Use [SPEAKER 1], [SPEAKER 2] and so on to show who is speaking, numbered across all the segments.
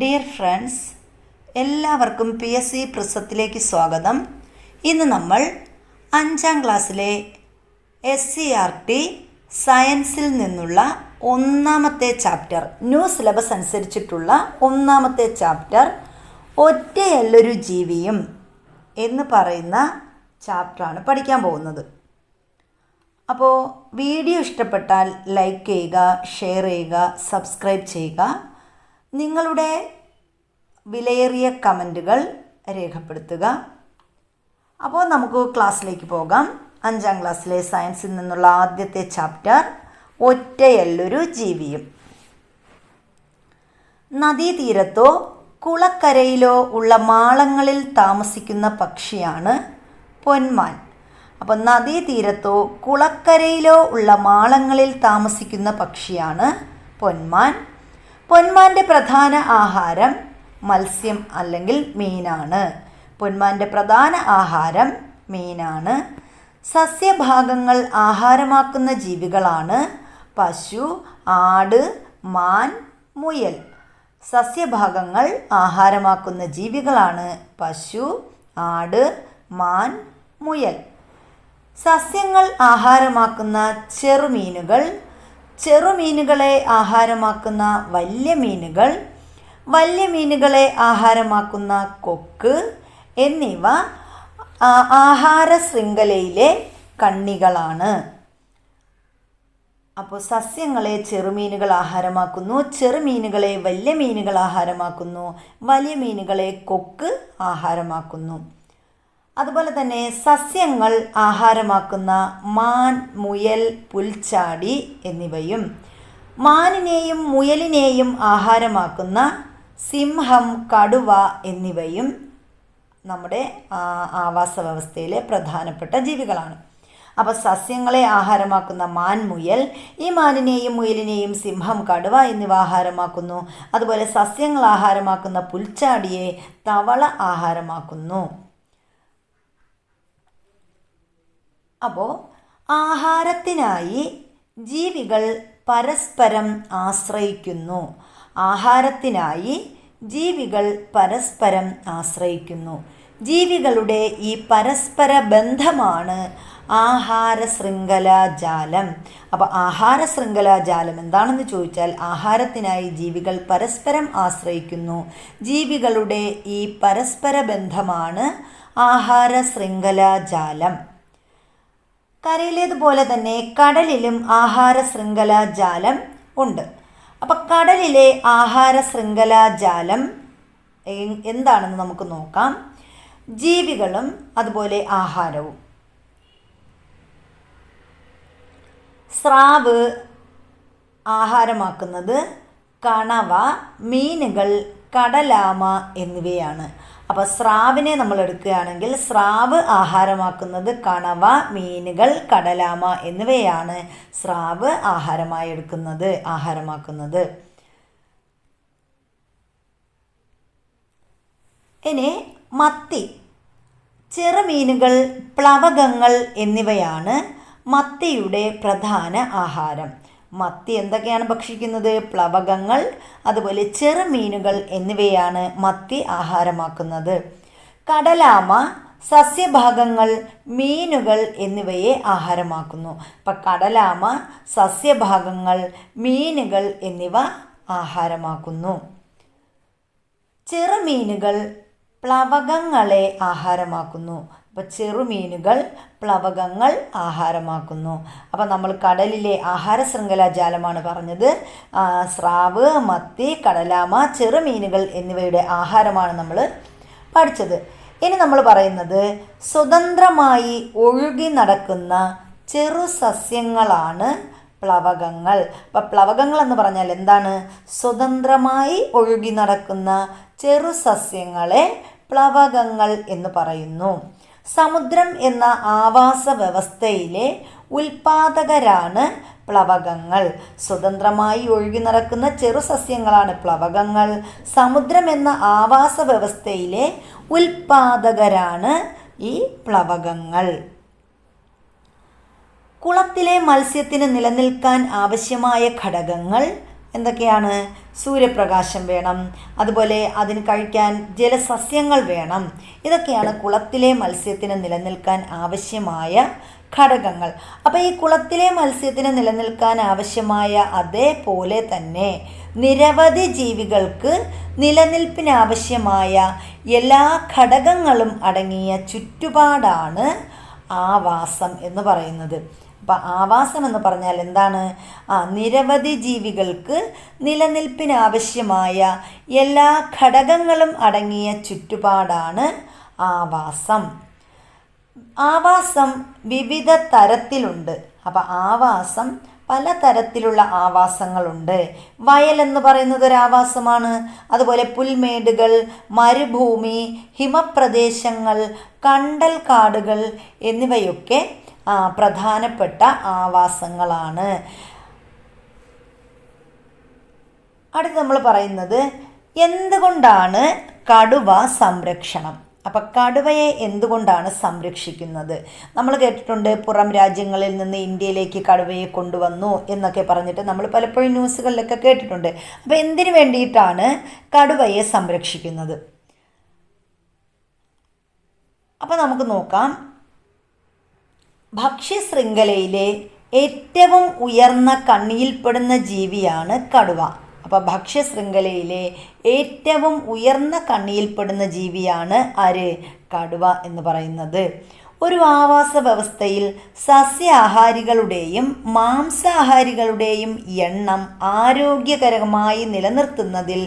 [SPEAKER 1] Dear friends എല്ലാവർക്കും P S C പ്രിസത്തിലേക്ക് സ്വാഗതം. ഇന്ന് നമ്മൾ അഞ്ചാം ക്ലാസ്സിലെ എസ് സി ആർ ടി സയൻസിൽ നിന്നുള്ള ഒന്നാമത്തെ ചാപ്റ്റർ ന്യൂ സിലബസ് അനുസരിച്ചിട്ടുള്ള ഒന്നാമത്തെ ചാപ്റ്റർ ഒറ്റയല്ലൊരു ജീവിയും എന്ന് പറയുന്ന ചാപ്റ്ററാണ് പഠിക്കാൻ പോകുന്നത്. അപ്പോൾ വീഡിയോ ഇഷ്ടപ്പെട്ടാൽ ലൈക്ക് ചെയ്യുക ഷെയർ ചെയ്യുക സബ്സ്ക്രൈബ് ചെയ്യുക. നിങ്ങളുടെ വിലയേറിയ കമന്റുകൾ രേഖപ്പെടുത്തുക. അപ്പോൾ നമുക്ക് ക്ലാസ്സിലേക്ക് പോകാം. അഞ്ചാം ക്ലാസ്സിലെ സയൻസിൽ നിന്നുള്ള ആദ്യത്തെ ചാപ്റ്റർ ഒറ്റയല്ലൊരു ജീവിയും. നദീതീരത്തോ കുളക്കരയിലോ ഉള്ള മാളങ്ങളിൽ താമസിക്കുന്ന പക്ഷിയാണ് പൊന്മാൻ. അപ്പം നദീതീരത്തോ കുളക്കരയിലോ ഉള്ള മാളങ്ങളിൽ താമസിക്കുന്ന പക്ഷിയാണ് പൊന്മാൻ. പൊന്മാന്റെ പ്രധാന ആഹാരം മത്സ്യം അല്ലെങ്കിൽ മീനാണ്. പൊന്മാന്റെ പ്രധാന ആഹാരം മീനാണ്. സസ്യഭാഗങ്ങൾ ആഹാരമാക്കുന്ന ജീവികളാണ്. പശു ആട് മാൻ മുയൽ. സസ്യഭാഗങ്ങൾ ആഹാരമാക്കുന്ന ജീവികളാണ് പശു ആട് മാൻ മുയൽ. സസ്യങ്ങൾ ആഹാരമാക്കുന്ന ചെറുമീനുകൾ ചെറുമീനുകളെ ആഹാരമാക്കുന്ന വലിയ മീനുകൾ വലിയ മീനുകളെ ആഹാരമാക്കുന്ന കൊക്ക് എന്നിവ ആഹാര ശൃംഖലയിലെ കണ്ണികളാണ്. അപ്പോൾ സസ്യങ്ങളെ ചെറുമീനുകൾ ആഹാരമാക്കുന്നു ചെറുമീനുകളെ വലിയ മീനുകൾ ആഹാരമാക്കുന്നു വലിയ മീനുകളെ കൊക്ക് ആഹാരമാക്കുന്നു. അതുപോലെ തന്നെ സസ്യങ്ങൾ ആഹാരമാക്കുന്ന മാൻ മുയൽ പുൽച്ചാടി എന്നിവയും മാനിനെയും മുയലിനെയും ആഹാരമാക്കുന്ന സിംഹം കടുവ എന്നിവയും നമ്മുടെ ആവാസ വ്യവസ്ഥയിലെ പ്രധാനപ്പെട്ട ജീവികളാണ്. അപ്പോൾ സസ്യങ്ങളെ ആഹാരമാക്കുന്ന മാൻ മുയൽ ഈ മാനിനെയും മുയലിനെയും സിംഹം കടുവ എന്നിവ ആഹാരമാക്കുന്നു. അതുപോലെ സസ്യങ്ങൾ ആഹാരമാക്കുന്ന പുൽച്ചാടിയെ തവള ആഹാരമാക്കുന്നു. അപ്പോൾ ആഹാരത്തിനായി ജീവികൾ പരസ്പരം ആശ്രയിക്കുന്നു. ആഹാരത്തിനായി ജീവികൾ പരസ്പരം ആശ്രയിക്കുന്നു. ജീവികളുടെ ഈ പരസ്പര ബന്ധമാണ് ആഹാര ശൃംഖലാജാലം അപ്പോൾ ആഹാര ശൃംഖലാജാലം എന്താണെന്ന് ചോദിച്ചാൽ ആഹാരത്തിനായി ജീവികൾ പരസ്പരം ആശ്രയിക്കുന്നു. ജീവികളുടെ ഈ പരസ്പര ബന്ധമാണ് ആഹാര ശൃംഖലാജാലം കരയിലേതുപോലെ തന്നെ കടലിലും ആഹാര ശൃംഖല ജാലം ഉണ്ട്. അപ്പം കടലിലെ ആഹാര ശൃംഖല ജാലം എന്താണെന്ന് നമുക്ക് നോക്കാം. ജീവികളും അതുപോലെ ആഹാരവും. സ്രാവ് ആഹാരമാക്കുന്നത് കണവ മീനുകൾ കടലാമ എന്നിവയാണ്. അപ്പോൾ സ്രാവിനെ നമ്മൾ എടുക്കുകയാണെങ്കിൽ സ്രാവ് ആഹാരമാക്കുന്നത് കണവ മീനുകൾ കടലാമ എന്നിവയാണ് സ്രാവ് ആഹാരമായി എടുക്കുന്നത് ആഹാരമാക്കുന്നത്. ഇനി മത്തി ചെറുമീനുകൾ പ്ലവകങ്ങൾ എന്നിവയാണ് മത്തിയുടെ പ്രധാന ആഹാരം. മത്തി എന്തൊക്കെയാണ് ഭക്ഷിക്കുന്നത്? പ്ലവകങ്ങൾ അതുപോലെ ചെറുമീനുകൾ എന്നിവയാണ് മത്തി ആഹാരമാക്കുന്നത്. കടലാമ സസ്യഭാഗങ്ങൾ മീനുകൾ എന്നിവയെ ആഹാരമാക്കുന്നു. അപ്പം കടലാമ സസ്യഭാഗങ്ങൾ മീനുകൾ എന്നിവ ആഹാരമാക്കുന്നു. ചെറുമീനുകൾ പ്ലവകങ്ങളെ ആഹാരമാക്കുന്നു. അപ്പോൾ ചെറുമീനുകൾ പ്ലവകങ്ങൾ ആഹാരമാക്കുന്നു. അപ്പോൾ നമ്മൾ കടലിലെ ആഹാര ശൃംഖലാജാലമാണ് പറഞ്ഞത്. സ്രാവ് മത്തി കടലാമ ചെറുമീനുകൾ എന്നിവയുടെ ആഹാരമാണ് നമ്മൾ പഠിച്ചത്. ഇനി നമ്മൾ പറയുന്നത് സ്വതന്ത്രമായി ഒഴുകി നടക്കുന്ന ചെറു സസ്യങ്ങളാണ് പ്ലവകങ്ങൾ. അപ്പം പ്ലവകങ്ങൾ എന്ന് പറഞ്ഞാൽ എന്താണ്? സ്വതന്ത്രമായി ഒഴുകി നടക്കുന്ന ചെറു സസ്യങ്ങളെ പ്ലവകങ്ങൾ എന്ന് പറയുന്നു. സമുദ്രം എന്ന ആവാസ വ്യവസ്ഥയിലെ ഉൽപാദകരാണ് പ്ലവകങ്ങൾ. സ്വതന്ത്രമായി ഒഴുകി നടക്കുന്ന ചെറു സസ്യങ്ങളാണ് പ്ലവകങ്ങൾ. സമുദ്രം എന്ന ആവാസ വ്യവസ്ഥയിലെ ഉൽപാദകരാണ് ഈ പ്ലവകങ്ങൾ. കുളത്തിലെ മത്സ്യത്തിന് നിലനിൽക്കാൻ ആവശ്യമായ ഘടകങ്ങൾ എന്തൊക്കെയാണ്? സൂര്യപ്രകാശം വേണം. അതുപോലെ അതിന് കഴിക്കാൻ ജലസസ്യങ്ങൾ വേണം. ഇതൊക്കെയാണ് കുളത്തിലെ മത്സ്യത്തിന് നിലനിൽക്കാൻ ആവശ്യമായ ഘടകങ്ങൾ. അപ്പോൾ ഈ കുളത്തിലെ മത്സ്യത്തിന് നിലനിൽക്കാൻ ആവശ്യമായ അതേപോലെ തന്നെ നിരവധി ജീവികൾക്ക് നിലനിൽപ്പിനാവശ്യമായ എല്ലാ ഘടകങ്ങളും അടങ്ങിയ ചുറ്റുപാടാണ് ആവാസം എന്ന് പറയുന്നത്. അപ്പം ആവാസം എന്ന് പറഞ്ഞാൽ എന്താണ്? ആ നിരവധി ജീവികൾക്ക് നിലനിൽപ്പിനാവശ്യമായ എല്ലാ ഘടകങ്ങളും അടങ്ങിയ ചുറ്റുപാടാണ് ആവാസം. ആവാസം വിവിധ തരത്തിലുണ്ട്. അപ്പം ആവാസം പല തരത്തിലുള്ള ആവാസങ്ങളുണ്ട്. വയൽ എന്ന് പറയുന്നത് ഒരു ആവാസമാണ്. അതുപോലെ പുൽമേടുകൾ മരുഭൂമി ഹിമപ്രദേശങ്ങൾ കണ്ടൽ കാടുകൾ എന്നിവയൊക്കെ പ്രധാനപ്പെട്ട ആവാസങ്ങളാണ്. അടുത്ത് നമ്മൾ പറയുന്നത് എന്തുകൊണ്ടാണ് കടുവ സംരക്ഷണം? അപ്പം കടുവയെ എന്തുകൊണ്ടാണ് സംരക്ഷിക്കുന്നത്? നമ്മൾ കേട്ടിട്ടുണ്ട് പുറം രാജ്യങ്ങളിൽ നിന്ന് ഇന്ത്യയിലേക്ക് കടുവയെ കൊണ്ടുവന്നു എന്നൊക്കെ പറഞ്ഞിട്ട് നമ്മൾ പലപ്പോഴും ന്യൂസുകളിലൊക്കെ കേട്ടിട്ടുണ്ട്. അപ്പോൾ എന്തിനു വേണ്ടിയിട്ടാണ് കടുവയെ സംരക്ഷിക്കുന്നത്? അപ്പോൾ നമുക്ക് നോക്കാം. ഭക്ഷ്യശൃംഖലയിലെ ഏറ്റവും ഉയർന്ന കണ്ണിയിൽപ്പെടുന്ന ജീവിയാണ് കടുവ. അപ്പോൾ ഭക്ഷ്യശൃംഖലയിലെ ഏറ്റവും ഉയർന്ന കണ്ണിയിൽപ്പെടുന്ന ജീവിയാണ് ആര്? കടുവ എന്ന് പറയുന്നത്. ഒരു ആവാസ വ്യവസ്ഥയിൽ സസ്യാഹാരികളുടെയും മാംസാഹാരികളുടെയും എണ്ണം ആരോഗ്യകരമായി നിലനിർത്തുന്നതിൽ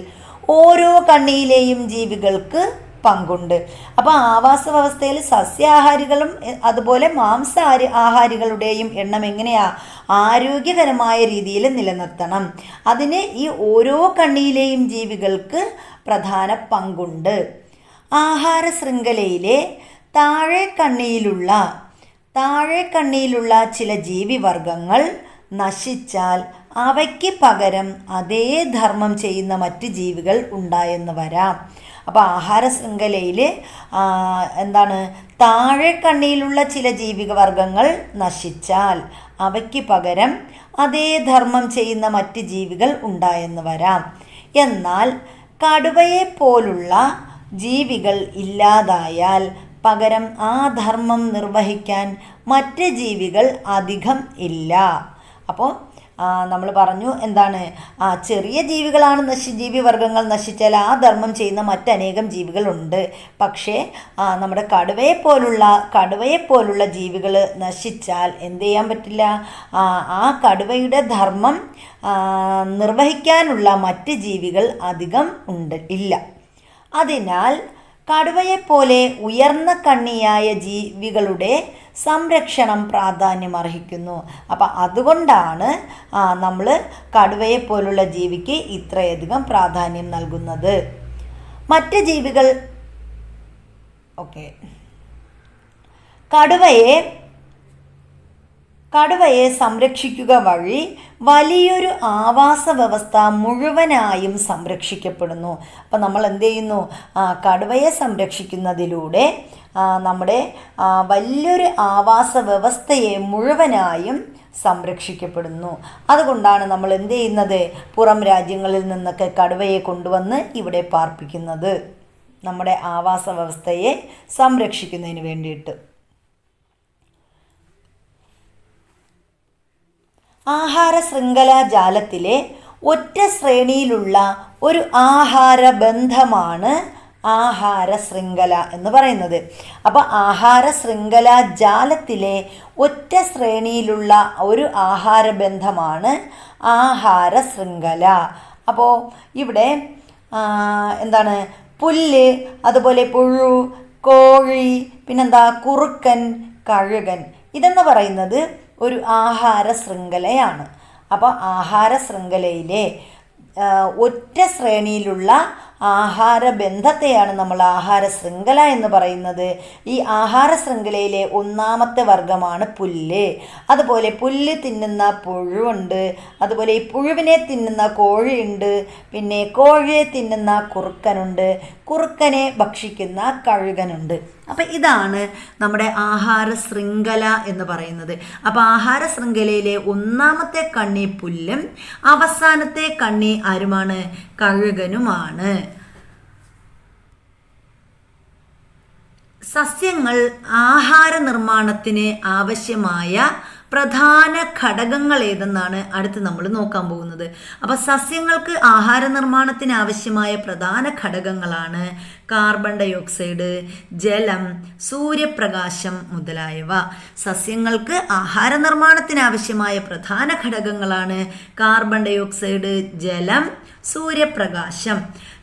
[SPEAKER 1] ഓരോ കണ്ണിയിലെയും ജീവികൾക്ക് പങ്കുണ്ട്. അപ്പോൾ ആവാസ വ്യവസ്ഥയിൽ സസ്യാഹാരികളും അതുപോലെ മാംസാഹാരി ആഹാരികളുടെയും എണ്ണം എങ്ങനെയാ? ആരോഗ്യകരമായ രീതിയിൽ നിലനിർത്തണം. അതിന് ഈ ഓരോ കണ്ണിയിലെയും ജീവികൾക്ക് പ്രധാന പങ്കുണ്ട്. ആഹാര ശൃംഖലയിലെ താഴെ കണ്ണിയിലുള്ള താഴെ കണ്ണിയിലുള്ള ചില ജീവിവർഗങ്ങൾ നശിച്ചാൽ അവയ്ക്ക് പകരം അതേ ധർമ്മം ചെയ്യുന്ന മറ്റ് ജീവികൾ ഉണ്ടായെന്ന് വരാം. അപ്പോൾ ആഹാര ശൃംഖലയിൽ എന്താണ് താഴെ കണ്ണിയിലുള്ള ചില ജീവിക വർഗങ്ങൾ നശിച്ചാൽ അവയ്ക്ക് പകരം അതേ ധർമ്മം ചെയ്യുന്ന മറ്റ് ജീവികൾ ഉണ്ടായെന്ന് വരാം. എന്നാൽ കടുവയെ പോലുള്ള ജീവികൾ ഇല്ലാതായാൽ പകരം ആ ധർമ്മം നിർവഹിക്കാൻ മറ്റ് ജീവികൾ അധികം ഇല്ല. അപ്പോൾ നമ്മൾ പറഞ്ഞു എന്താണ് ചെറിയ ജീവികളാണ് നശി ജീവി വർഗങ്ങൾ നശിച്ചാൽ ആ ധർമ്മം ചെയ്യുന്ന മറ്റനേകം ജീവികളുണ്ട്. പക്ഷേ നമ്മുടെ കടുവയെ പോലുള്ള കടുവയെ പോലുള്ള ജീവികൾ നശിച്ചാൽ എന്ത് ചെയ്യാൻ പറ്റില്ല? ആ കടുവയുടെ ധർമ്മം നിർവഹിക്കാനുള്ള മറ്റ് ജീവികൾ അധികം ഉണ്ട് ഇല്ല. അതിനാൽ കടുവയെപ്പോലെ ഉയർന്ന കണ്ണിയായ ജീവികളുടെ സംരക്ഷണം പ്രാധാന്യം അർഹിക്കുന്നു അപ്പം അതുകൊണ്ടാണ് നമ്മൾ കടുവയെ പോലുള്ള ജീവിക്ക് ഇത്രയധികം പ്രാധാന്യം നൽകുന്നത്. മറ്റ് ജീവികൾ ഓക്കെ. കടുവയെ കടുവയെ സംരക്ഷിക്കുക വഴി വലിയൊരു ആവാസ വ്യവസ്ഥ മുഴുവനായും സംരക്ഷിക്കപ്പെടുന്നു. അപ്പം നമ്മൾ എന്ത് ചെയ്യുന്നു? കടുവയെ സംരക്ഷിക്കുന്നതിലൂടെ നമ്മുടെ വലിയൊരു ആവാസ വ്യവസ്ഥയെ മുഴുവനായും സംരക്ഷിക്കപ്പെടുന്നു. അതുകൊണ്ടാണ് നമ്മൾ എന്ത് ചെയ്യുന്നത്? പുറം രാജ്യങ്ങളിൽ നിന്നൊക്കെ കടുവയെ കൊണ്ടുവന്ന് ഇവിടെ പാർപ്പിക്കുന്നത്. നമ്മുടെ ആവാസ വ്യവസ്ഥയെ സംരക്ഷിക്കുന്നതിന് വേണ്ടിയിട്ട്. ആഹാര ശൃംഖലാ ജാലത്തിലെ ഒറ്റ ശ്രേണിയിലുള്ള ഒരു ആഹാര ബന്ധമാണ് ആഹാര ശൃംഖല എന്ന് പറയുന്നത്. അപ്പോൾ ആഹാര ശൃംഖല ജാലത്തിലെ ഒറ്റ ശ്രേണിയിലുള്ള ഒരു ആഹാര ബന്ധമാണ് ആഹാര ശൃംഖല അപ്പോൾ ഇവിടെ എന്താണ് പുല്ല് അതുപോലെ പുഴു കോഴി പിന്നെന്താ കുറുക്കൻ കഴുകൻ ഇതെന്ന് പറയുന്നത് ഒരു ആഹാര ശൃംഖലയാണ്. അപ്പോൾ ആഹാര ശൃംഖലയിലെ ഒറ്റ ശ്രേണിയിലുള്ള ആഹാര ബന്ധത്തെയാണ് നമ്മൾ ആഹാര ശൃംഖല എന്ന് പറയുന്നത്. ഈ ആഹാര ശൃംഖലയിലെ ഒന്നാമത്തെ വർഗമാണ് പുല്ല്. അതുപോലെ പുല്ല് തിന്നുന്ന പുഴുവുണ്ട്. അതുപോലെ ഈ പുഴുവിനെ തിന്നുന്ന കോഴിയുണ്ട്. പിന്നെ കോഴിയെ തിന്നുന്ന കുറുക്കനുണ്ട്. കുറുക്കനെ ഭക്ഷിക്കുന്ന കഴുകനുണ്ട്. അപ്പം ഇതാണ് നമ്മുടെ ആഹാര ശൃംഖല എന്ന് പറയുന്നത്. അപ്പോൾ ആഹാര ശൃംഖലയിലെ ഒന്നാമത്തെ കണ്ണി പുല്ലും അവസാനത്തെ കണ്ണി ആരുമാണ് കഴുകനുമാണ്. സസ്യങ്ങൾ ആഹാര നിർമ്മാണത്തിന് ആവശ്യമായ പ്രധാന ഘടകങ്ങൾ ഏതെന്നാണ് അടുത്ത് നമ്മൾ നോക്കാൻ പോകുന്നത്. അപ്പോൾ സസ്യങ്ങൾക്ക് ആഹാര നിർമ്മാണത്തിന് ആവശ്യമായ പ്രധാന ഘടകങ്ങളാണ് കാർബൺ ഡൈ ഓക്സൈഡ് ജലം സൂര്യപ്രകാശം മുതലായവ. സസ്യങ്ങൾക്ക് ആഹാര നിർമ്മാണത്തിന് ആവശ്യമായ പ്രധാന ഘടകങ്ങളാണ് കാർബൺ ഡൈ ഓക്സൈഡ് ജലം സൂര്യപ്രകാശം.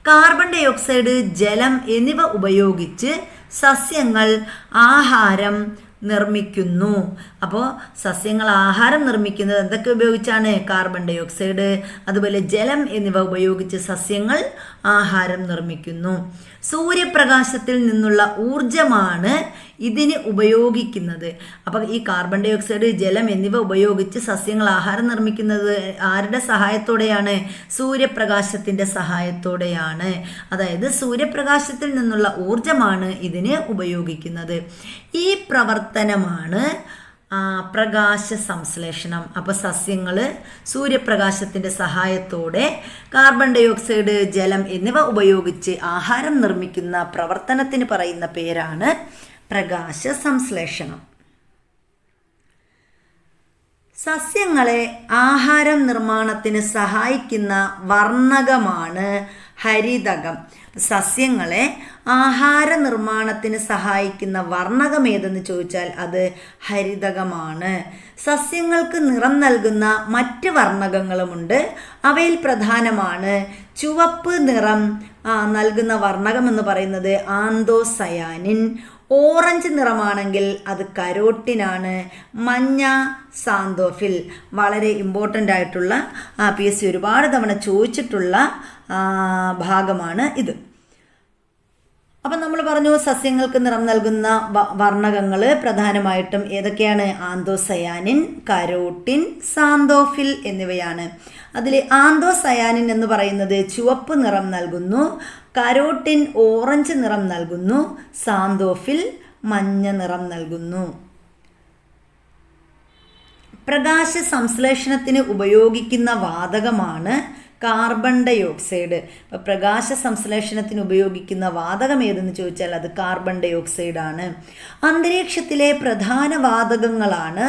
[SPEAKER 1] കാർബൺ ഡൈ ഓക്സൈഡ് ജലം എന്നിവ ഉപയോഗിച്ച് സസ്യങ്ങൾ ആഹാരം നിർമ്മിക്കുന്നു. അപ്പോൾ സസ്യങ്ങൾ ആഹാരം നിർമ്മിക്കുന്നത് എന്തൊക്കെ ഉപയോഗിച്ചാണ്? കാർബൺ ഡൈ ഓക്സൈഡ് അതുപോലെ ജലം എന്നിവ ഉപയോഗിച്ച് സസ്യങ്ങൾ ആഹാരം നിർമ്മിക്കുന്നു. സൂര്യപ്രകാശത്തിൽ നിന്നുള്ള ഊർജമാണ് ഇതിന് ഉപയോഗിക്കുന്നത്. അപ്പം ഈ കാർബൺ ഡൈ ഓക്സൈഡ് ജലം എന്നിവ ഉപയോഗിച്ച് സസ്യങ്ങൾ ആഹാരം നിർമ്മിക്കുന്നത് ആരുടെ സഹായത്തോടെയാണ്? സൂര്യപ്രകാശത്തിന്റെ സഹായത്തോടെയാണ്. അതായത് സൂര്യപ്രകാശത്തിൽ നിന്നുള്ള ഊർജമാണ് ഇതിന് ഉപയോഗിക്കുന്നത്. ഈ പ്രവർത്തനമാണ് പ്രകാശ സംശ്ലേഷണം. അപ്പോൾ സസ്യങ്ങൾ സൂര്യപ്രകാശത്തിന്റെ സഹായത്തോടെ കാർബൺ ഡൈ ഓക്സൈഡ് ജലം എന്നിവ ഉപയോഗിച്ച് ആഹാരം നിർമ്മിക്കുന്ന പ്രവർത്തനത്തിന് പറയുന്ന പേരാണ് പ്രകാശ സംശ്ലേഷണം സസ്യങ്ങളെ ആഹാരം നിർമ്മാണത്തിന് സഹായിക്കുന്ന വർണകമാണ് ഹരിതകം. സസ്യങ്ങളെ ആഹാര നിർമ്മാണത്തിന് സഹായിക്കുന്ന വർണകം ഏതെന്ന് ചോദിച്ചാൽ അത് ഹരിതകമാണ്. സസ്യങ്ങൾക്ക് നിറം നൽകുന്ന മറ്റ് വർണകങ്ങളുമുണ്ട്. അവയിൽ പ്രധാനമാണ് ചുവപ്പ് നിറം നൽകുന്ന വർണകം എന്ന് പറയുന്നത് ആന്തോസയാനിൻ ഓറഞ്ച് നിറമാണെങ്കിൽ അത് കരോട്ടിനാണ്. മഞ്ഞ സാന്തോഫിൽ. വളരെ ഇമ്പോർട്ടന്റ് ആയിട്ടുള്ള പി എസ് സി ഒരുപാട് തവണ ചോദിച്ചിട്ടുള്ള ഭാഗമാണ് ഇത്. അപ്പം നമ്മൾ പറഞ്ഞു സസ്യങ്ങൾക്ക് നിറം നൽകുന്ന വർണകങ്ങൾ പ്രധാനമായിട്ടും ഏതൊക്കെയാണ്? ആന്തോസയാനിൻ കരോട്ടിൻ സാന്തോഫിൽ എന്നിവയാണ്. അതിൽ ആന്തോസയാനിൻ എന്ന് പറയുന്നത് ചുവപ്പ് നിറം നൽകുന്നു കരോട്ടിൻ ഓറഞ്ച് നിറം നൽകുന്നു സാന്തോഫിൽ മഞ്ഞ നിറം നൽകുന്നു. പ്രകാശ സംശ്ലേഷണത്തിന് ഉപയോഗിക്കുന്ന വാതകമാണ് കാർബൺ ഡൈ ഓക്സൈഡ് ഇപ്പോൾ പ്രകാശ സംശ്ലേഷണത്തിന് ഉപയോഗിക്കുന്ന വാതകം ഏതെന്ന് ചോദിച്ചാൽ അത് കാർബൺ ഡൈ ഓക്സൈഡ് ആണ് അന്തരീക്ഷത്തിലെ പ്രധാന വാതകങ്ങളാണ്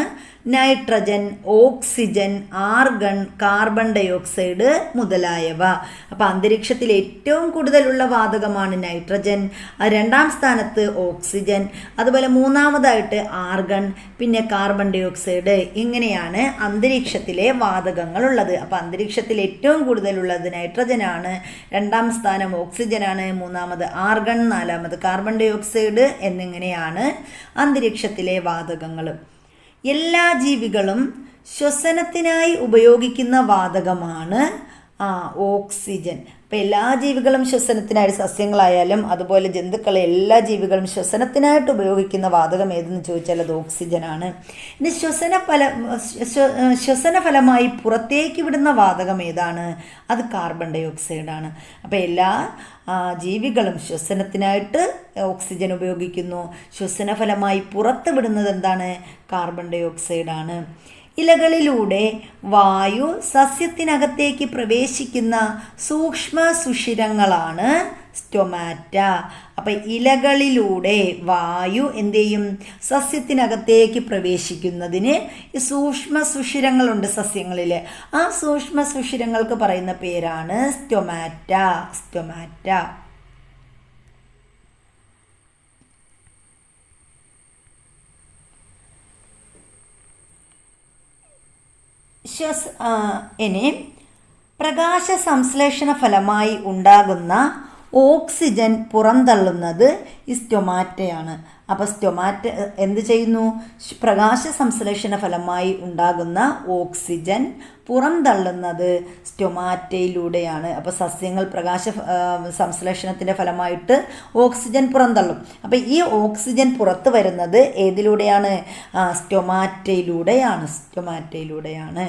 [SPEAKER 1] nitrogen oxygen argon carbon dioxide മുതലായവ. അപ്പോൾ അന്തരീക്ഷത്തിൽ ഏറ്റവും കൂടുതലുള്ള വാതകമാണ് നൈട്രജൻ. രണ്ടാം സ്ഥാനത്ത് ഓക്സിജൻ. അതുപോലെ മൂന്നാമതായിട്ട് ആർഗൺ പിന്നെ കാർബൺ ഡൈ ഓക്സൈഡ് ഇങ്ങനെയാണ് അന്തരീക്ഷത്തിലെ വാതകങ്ങൾ ഉള്ളത്. അപ്പോൾ അന്തരീക്ഷത്തിൽ ഏറ്റവും കൂടുതലുള്ളത് നൈട്രജനാണ്. രണ്ടാം സ്ഥാനം ഓക്സിജനാണ് മൂന്നാമത് ആർഗൺ നാലാമത് കാർബൺ ഡൈ ഓക്സൈഡ് എന്നിങ്ങനെയാണ് അന്തരീക്ഷത്തിലെ വാതകങ്ങൾ. എല്ലാ ജീവികളും ശ്വസനത്തിനായി ഉപയോഗിക്കുന്ന വാതകമാണ് ആ ഓക്സിജൻ. അപ്പോൾ എല്ലാ ജീവികളും ശ്വസനത്തിനായിട്ട് സസ്യങ്ങളായാലും അതുപോലെ ജന്തുക്കളെ എല്ലാ ജീവികളും ശ്വസനത്തിനായിട്ട് ഉപയോഗിക്കുന്ന വാതകം ഏതെന്ന് ചോദിച്ചാൽ അത് ഓക്സിജനാണ്. ഇനി ശ്വസന ഫല ശ്വസന ഫലമായി പുറത്തേക്ക് വിടുന്ന വാതകം ഏതാണ്? അത് കാർബൺ ഡൈ ഓക്സൈഡാണ് അപ്പോൾ എല്ലാ ജീവികളും ശ്വസനത്തിനായിട്ട് ഓക്സിജൻ ഉപയോഗിക്കുന്നു. ശ്വസന ഫലമായി പുറത്ത് വിടുന്നത് എന്താണ്? കാർബൺ ഡൈ ഓക്സൈഡാണ് ഇലകളിലൂടെ വായു സസ്യത്തിനകത്തേക്ക് പ്രവേശിക്കുന്ന സൂക്ഷ്മ സുഷിരങ്ങളാണ് സ്റ്റൊമാറ്റ. അപ്പം ഇലകളിലൂടെ വായു എന്ത് ചെയ്യും സസ്യത്തിനകത്തേക്ക് പ്രവേശിക്കുന്നതിന് ഈ സൂക്ഷ്മ സുഷിരങ്ങളുണ്ട് സസ്യങ്ങളിൽ ആ സൂക്ഷ്മ സുഷിരങ്ങൾക്ക് പറയുന്ന പേരാണ് സ്റ്റൊമാറ്റ. സ്റ്റൊമാറ്റ. ശ്വസ് ഇനി പ്രകാശ സംശ്ലേഷണ ഫലമായി ഉണ്ടാകുന്ന ഓക്സിജൻ പുറന്തള്ളുന്നത് ഈ സ്റ്റൊമാറ്റയാണ് അപ്പോൾ സ്റ്റൊമാറ്റ എന്ത് ചെയ്യുന്നു? പ്രകാശ സംശ്ലേഷണ ഫലമായി ഉണ്ടാകുന്ന ഓക്സിജൻ പുറന്തള്ളുന്നത് സ്റ്റൊമാറ്റയിലൂടെയാണ് അപ്പോൾ സസ്യങ്ങൾ പ്രകാശ സംശ്ലേഷണത്തിന്റെ ഫലമായിട്ട് ഓക്സിജൻ പുറന്തള്ളും. അപ്പോൾ ഈ ഓക്സിജൻ പുറത്തു വരുന്നത് ഏതിലൂടെയാണ്? സ്റ്റൊമാറ്റയിലൂടെയാണ് സ്റ്റൊമാറ്റയിലൂടെയാണ്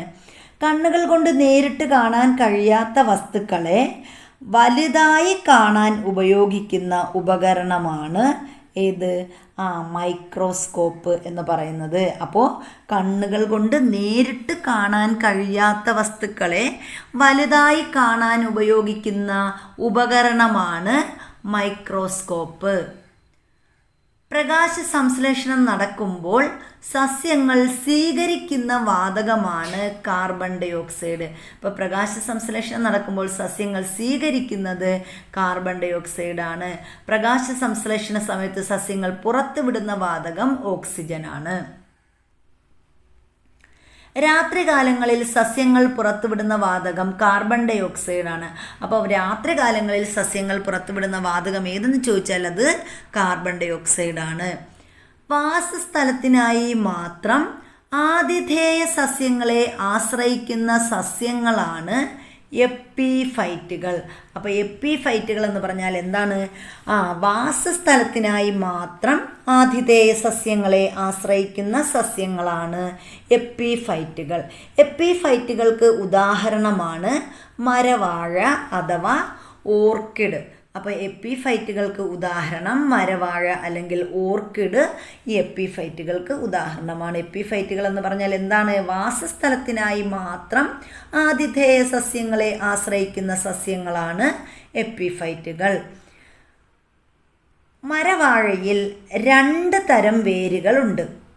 [SPEAKER 1] കണ്ണുകൾ കൊണ്ട് നേരിട്ട് കാണാൻ കഴിയാത്ത വസ്തുക്കളെ വലുതായി കാണാൻ ഉപയോഗിക്കുന്ന ഉപകരണമാണ് ഏത്? ആ മൈക്രോസ്കോപ്പ് എന്ന് പറയുന്നത്. അപ്പോൾ കണ്ണുകൾ കൊണ്ട് നേരിട്ട് കാണാൻ കഴിയാത്ത വസ്തുക്കളെ വലുതായി കാണാൻ ഉപയോഗിക്കുന്ന ഉപകരണമാണ് മൈക്രോസ്കോപ്പ്. പ്രകാശ സംശ്ലേഷണം നടക്കുമ്പോൾ സസ്യങ്ങൾ സ്വീകരിക്കുന്ന വാതകമാണ് കാർബൺ ഡൈ ഓക്സൈഡ് ഇപ്പോൾ പ്രകാശ സംശ്ലേഷണം നടക്കുമ്പോൾ സസ്യങ്ങൾ സ്വീകരിക്കുന്നത് കാർബൺ ഡൈ ഓക്സൈഡ് ആണ്. പ്രകാശ സംശ്ലേഷണ സമയത്ത് സസ്യങ്ങൾ പുറത്തുവിടുന്ന വാതകം ഓക്സിജനാണ് രാത്രികാലങ്ങളിൽ സസ്യങ്ങൾ പുറത്തുവിടുന്ന വാതകം കാർബൺ ഡൈ ഓക്സൈഡ് ആണ്. അപ്പോൾ രാത്രികാലങ്ങളിൽ സസ്യങ്ങൾ പുറത്തുവിടുന്ന വാതകം ഏതെന്ന് ചോദിച്ചാൽ അത് കാർബൺ ഡൈ ഓക്സൈഡ് ആണ്. വാസസ്ഥലത്തിനായി മാത്രം ആതിഥേയ സസ്യങ്ങളെ ആശ്രയിക്കുന്ന സസ്യങ്ങളാണ് എപ്പിഫൈറ്റുകൾ. അപ്പോൾ എപ്പിഫൈറ്റുകൾ എന്ന് പറഞ്ഞാൽ എന്താണ്? ആ വാസസ്ഥലത്തിനായി മാത്രം ആതിഥേയ സസ്യങ്ങളെ ആശ്രയിക്കുന്ന സസ്യങ്ങളാണ് എപ്പിഫൈറ്റുകൾ. എപ്പിഫൈറ്റുകൾക്ക് ഉദാഹരണമാണ് മരവാഴ അഥവാ ഓർക്കിഡ്. അപ്പോൾ എപ്പിഫൈറ്റുകൾക്ക് ഉദാഹരണം മരവാഴ അല്ലെങ്കിൽ ഓർക്കിഡ് ഈ എപ്പിഫൈറ്റുകൾക്ക് ഉദാഹരണമാണ്. എപ്പിഫൈറ്റുകൾ എന്ന് പറഞ്ഞാൽ എന്താണ്? വാസസ്ഥലത്തിനായി മാത്രം ആതിഥേയ സസ്യങ്ങളെ ആശ്രയിക്കുന്ന സസ്യങ്ങളാണ് എപ്പിഫൈറ്റുകൾ. മരവാഴയിൽ രണ്ട് തരം വേരുകളുണ്ട്.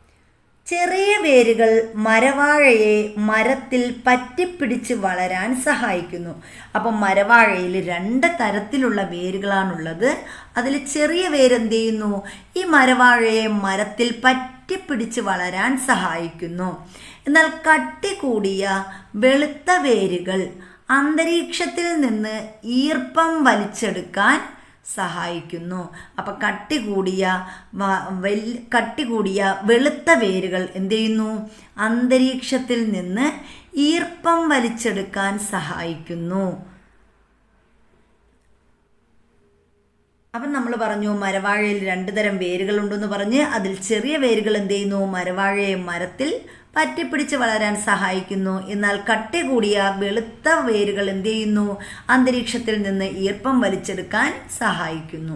[SPEAKER 1] ചെറിയ വേരുകൾ മരവാഴയെ മരത്തിൽ പറ്റിപ്പിടിച്ച് വളരാൻ സഹായിക്കുന്നു. അപ്പം മരവാഴയിൽ രണ്ട് തരത്തിലുള്ള വേരുകളാണുള്ളത്. അതിൽ ചെറിയ വേരെന്ത് ചെയ്യുന്നു ഈ മരവാഴയെ മരത്തിൽ പറ്റിപ്പിടിച്ച് വളരാൻ സഹായിക്കുന്നു. എന്നാൽ കട്ടി കൂടിയ വെളുത്ത വേരുകൾ അന്തരീക്ഷത്തിൽ നിന്ന് ഈർപ്പം വലിച്ചെടുക്കാൻ സഹായിക്കുന്നു. അപ്പം കട്ടി കൂടിയ കട്ടി കൂടിയ വെളുത്ത വേരുകൾ എന്ത് ചെയ്യുന്നു? അന്തരീക്ഷത്തിൽ നിന്ന് ഈർപ്പം വലിച്ചെടുക്കാൻ സഹായിക്കുന്നു. അപ്പം നമ്മൾ പറഞ്ഞു മരവാഴയിൽ രണ്ട് തരം വേരുകളുണ്ടെന്ന് പറഞ്ഞ് അതിൽ ചെറിയ വേരുകൾ എന്ത് ചെയ്യുന്നു? മരവാഴയെ മരത്തിൽ പറ്റിപ്പിടിച്ച് വളരാൻ സഹായിക്കുന്നു. എന്നാൽ കട്ടി കൂടിയ വെളുത്ത വേരുകൾ എന്ത് ചെയ്യുന്നു? അന്തരീക്ഷത്തിൽ നിന്ന് ഈർപ്പം വലിച്ചെടുക്കാൻ സഹായിക്കുന്നു.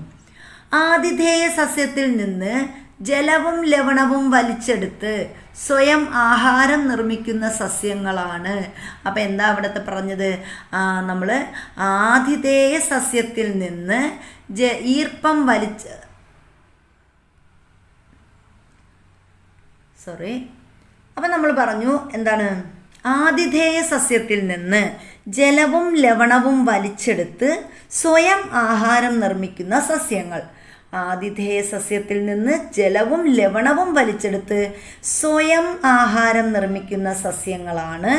[SPEAKER 1] ആതിഥേയ സസ്യത്തിൽ നിന്ന് ജലവും ലവണവും വലിച്ചെടുത്ത് സ്വയം ആഹാരം നിർമ്മിക്കുന്ന സസ്യങ്ങളാണ്. അപ്പം എന്താ അവിടുത്തെ പറഞ്ഞത്? നമ്മൾ ആതിഥേയ സസ്യത്തിൽ നിന്ന് ജ ഈർപ്പം വലിച്ച് സോറി അപ്പം നമ്മൾ പറഞ്ഞു എന്താണ്? ആതിഥേയ സസ്യത്തിൽ നിന്ന് ജലവും ലവണവും വലിച്ചെടുത്ത് സ്വയം ആഹാരം നിർമ്മിക്കുന്ന സസ്യങ്ങൾ. ആതിഥേയ സസ്യത്തിൽ നിന്ന് ജലവും ലവണവും വലിച്ചെടുത്ത് സ്വയം ആഹാരം നിർമ്മിക്കുന്ന സസ്യങ്ങളാണ്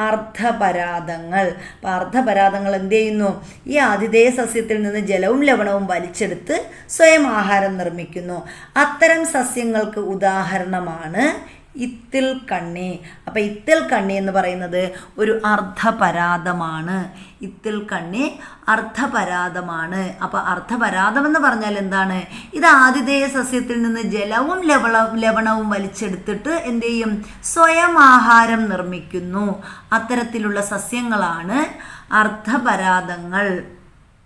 [SPEAKER 1] അർദ്ധപരാതങ്ങൾ. അപ്പം അർദ്ധപരാതങ്ങൾ എന്ത് ചെയ്യുന്നു? ഈ ആതിഥേയ സസ്യത്തിൽ നിന്ന് ജലവും ലവണവും വലിച്ചെടുത്ത് സ്വയം ആഹാരം നിർമ്മിക്കുന്നു. അത്തരം സസ്യങ്ങൾക്ക് ഉദാഹരണമാണ് ഇത്തിൽ കണ്ണി. അപ്പം ഇത്തിൽ കണ്ണി എന്ന് പറയുന്നത് ഒരു അർദ്ധപരാതമാണ് ഇത്തിൽ കണ്ണി അർദ്ധപരാതമാണ് അപ്പം അർദ്ധപരാതം എന്ന് പറഞ്ഞാൽ എന്താണ്? ഇത് ആതിഥേയ സസ്യത്തിൽ നിന്ന് ജലവും ലവണ ലവണവും വലിച്ചെടുത്തിട്ട് എന്ത് ചെയ്യും? സ്വയം ആഹാരം നിർമ്മിക്കുന്നു. അത്തരത്തിലുള്ള സസ്യങ്ങളാണ് അർദ്ധപരാതങ്ങൾ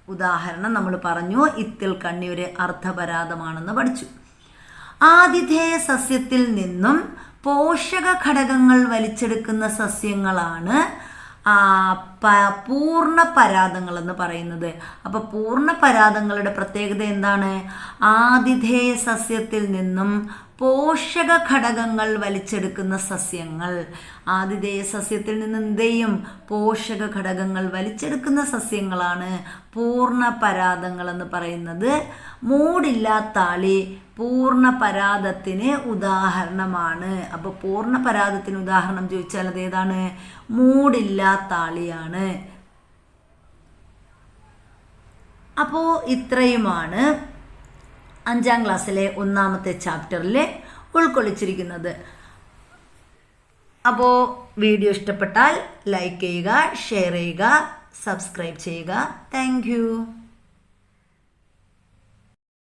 [SPEAKER 1] ഉദാഹരണം നമ്മൾ പറഞ്ഞു ഇത്തിൽ കണ്ണി ഒരു അർദ്ധപരാതമാണെന്ന് പഠിച്ചു. ആതിഥേയ സസ്യത്തിൽ നിന്നും പോഷക ഘടകങ്ങൾ വലിച്ചെടുക്കുന്ന സസ്യങ്ങളാണ് പൂർണ പരാതങ്ങൾ എന്ന് പറയുന്നത്. അപ്പോൾ പൂർണ പരാതങ്ങളുടെ പ്രത്യേകത എന്താണ്? ആതിഥേയ സസ്യത്തിൽ നിന്നും പോഷക ഘടകങ്ങൾ വലിച്ചെടുക്കുന്ന സസ്യങ്ങൾ. ആതിഥേയ സസ്യത്തിൽ നിന്ന് എന്ത് ചെയ്യും? പോഷക ഘടകങ്ങൾ വലിച്ചെടുക്കുന്ന സസ്യങ്ങളാണ് പൂർണ പരാതങ്ങൾ എന്ന് പറയുന്നത് മൂടില്ലാത്താളി പൂർണ പരാതത്തിന് ഉദാഹരണമാണ്. അപ്പോൾ പൂർണ പരാതത്തിന് ഉദാഹരണം ചോദിച്ചാൽ അത് ഏതാണ് മൂടില്ലാത്താളിയാണ്. അപ്പോൾ ഇത്രയുമാണ് അഞ്ചാം ക്ലാസ്സിലെ ഒന്നാമത്തെ ചാപ്റ്ററിൽ ഉൾക്കൊള്ളിച്ചിരിക്കുന്നത്. അപ്പോൾ വീഡിയോ ഇഷ്ടപ്പെട്ടാൽ ലൈക്ക് ചെയ്യുക ഷെയർ ചെയ്യുക സബ്സ്ക്രൈബ് ചെയ്യുക. താങ്ക്